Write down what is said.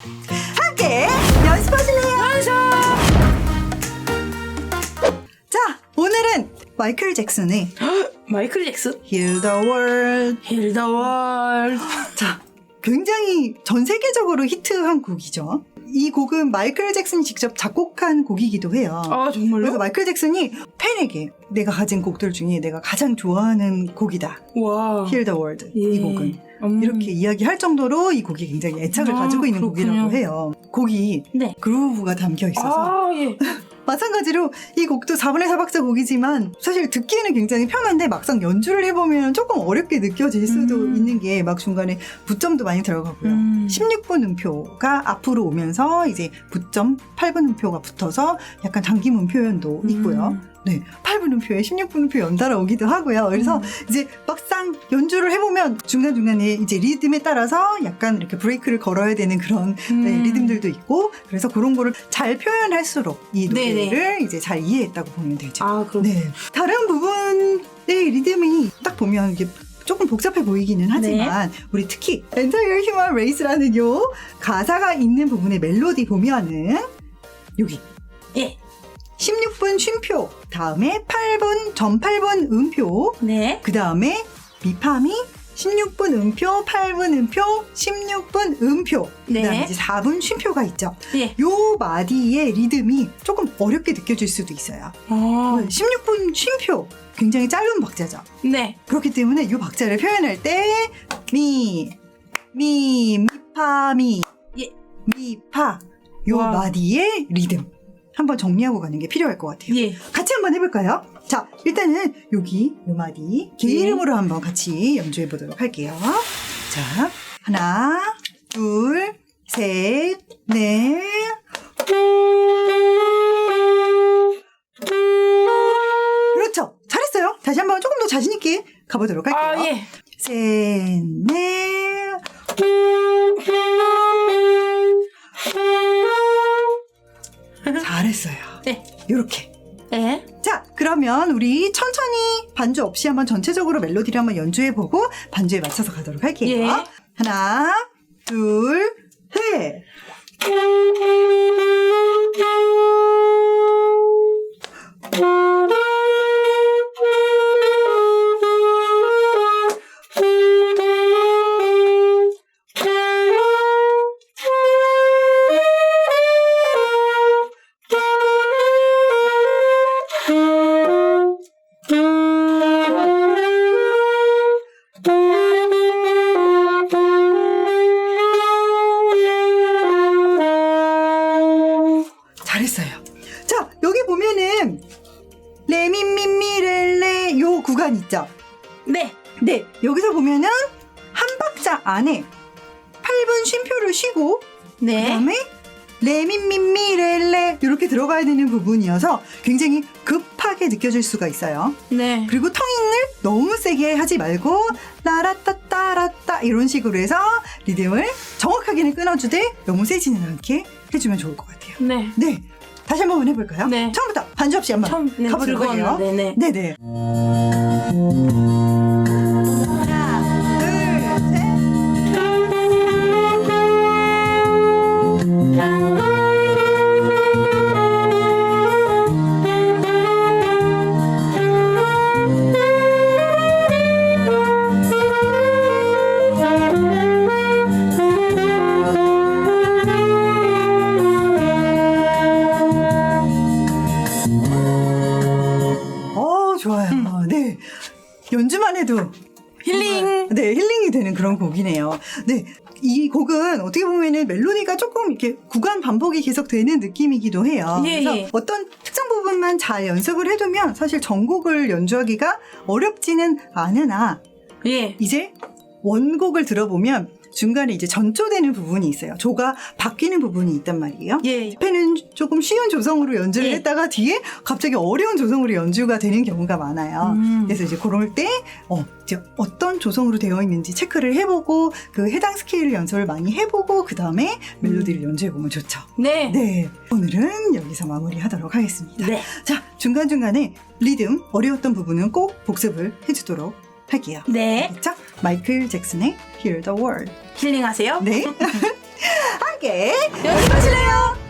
함께 연습하실래요? 자, 오늘은 마이클 잭슨의 마이클 잭슨? Heal the World. 힐더 월. 자, 굉장히 전 세계적으로 히트한 곡이죠. 이 곡은 마이클 잭슨이 직접 작곡한 곡이기도 해요. 아 정말요? 그래서 마이클 잭슨이 팬에게 내가 가진 곡들 중에 내가 가장 좋아하는 곡이다. 와. Heal the World. 예. 이 곡은. 음. 이렇게 이야기할 정도로 이 곡이 굉장히 애착을 아, 가지고 있는 그렇군요. 곡이라고 해요. 곡이 네. 그루브가 담겨 있어서 아 예. 마찬가지로 이 곡도 4분의 4박자 곡이지만 사실 듣기에는 굉장히 편한데 막상 연주를 해보면 조금 어렵게 느껴질 수도 음. 있는 게 막 중간에 부점도 많이 들어가고요. 음. 16분 음표가 앞으로 오면서 이제 부점 8분 음표가 붙어서 약간 당기문 표현도 있고요. 음. 네, 8분 음표에 16분 음표 연달아 오기도 하고요. 그래서 음. 이제 막상 연주를 해보면 중간중간에 이제 리듬에 따라서 약간 이렇게 브레이크를 걸어야 되는 그런 네, 음. 리듬들도 있고 그래서 그런 거를 잘 표현할수록 이 네네. 노래를 이제 잘 이해했다고 보면 되죠. 아 그럼. 네. 다른 부분의 리듬이 딱 보면 이게 조금 복잡해 보이기는 네. 하지만 우리 특히 Entire Human Race라는 요 가사가 있는 부분의 멜로디 보면은 여기 예. 16분 쉼표 다음에 8분 점 8분 음표 네. 그 다음에 미파미 16분 음표, 8분 음표, 16분 음표. 네. 그다음에 이제 4분 쉼표가 있죠. 예. 요 마디의 리듬이 조금 어렵게 느껴질 수도 있어요. 아. 16분 쉼표 굉장히 짧은 박자죠. 네. 그렇기 때문에 이 박자를 표현할 때 미, 미, 미파 미, 예. 미파 요 와. 마디의 리듬 한번 정리하고 가는 게 필요할 것 같아요. 예. 같이 한번 해볼까요? 자, 일단은 여기 요 마디 개 네. 이름으로 한번 같이 연주해 보도록 할게요. 자, 하나, 둘, 셋, 넷. 그렇죠. 잘했어요. 다시 한번 조금 더 자신 있게 가보도록 할게요. 아 예. 셋, 넷. 잘했어요. 네. 이렇게. 예. 자, 그러면 우리 천천히 반주 없이 한번 전체적으로 멜로디를 한번 연주해보고 반주에 맞춰서 가도록 할게요. 예. 하나, 둘, 셋. 레미미미렐레 요 구간 있죠? 네. 네, 여기서 보면은 한 박자 안에 8분 쉼표를 쉬고 네. 그다음에 레미미미렐레 이렇게 들어가야 되는 부분이어서 굉장히 급하게 느껴질 수가 있어요. 네. 그리고 텅잉을 너무 세게 하지 말고 라라따따라따 이런 식으로 해서 리듬을 정확하게는 끊어주되 너무 세지는 않게 해주면 좋을 것 같아요. 네. 네, 다시 한번 해볼까요? 네. 처음부터 반주 없이 한번 처음 네, 가보도록 할게요. 즐거웠는데, 네. 네네. 연주만 해도 힐링. 네, 힐링이 되는 그런 곡이네요. 네. 이 곡은 어떻게 보면은 멜로디가 조금 이렇게 구간 반복이 계속 되는 느낌이기도 해요. 예, 그래서 예. 어떤 특정 부분만 잘 연습을 해두면 사실 전곡을 연주하기가 어렵지는 않으나 예. 이제 원곡을 들어보면 중간에 이제 전조되는 부분이 있어요. 조가 바뀌는 부분이 있단 말이에요. 예. 펜은 조금 쉬운 조성으로 연주를 예. 했다가 뒤에 갑자기 어려운 조성으로 연주가 되는 경우가 많아요. 음. 그래서 이제 그럴 때, 어, 이제 어떤 조성으로 되어 있는지 체크를 해보고, 그 해당 스케일 연습을 많이 해보고, 그 다음에 멜로디를 연주해 보면 좋죠. 네. 네. 오늘은 여기서 마무리하도록 하겠습니다. 네. 자, 중간 중간에 리듬, 어려웠던 부분은 꼭 복습을 해주도록 할게요. 네. 알겠죠? 마이클 잭슨의 Hear the World. 힐링하세요. 네. 함께 연습하실래요?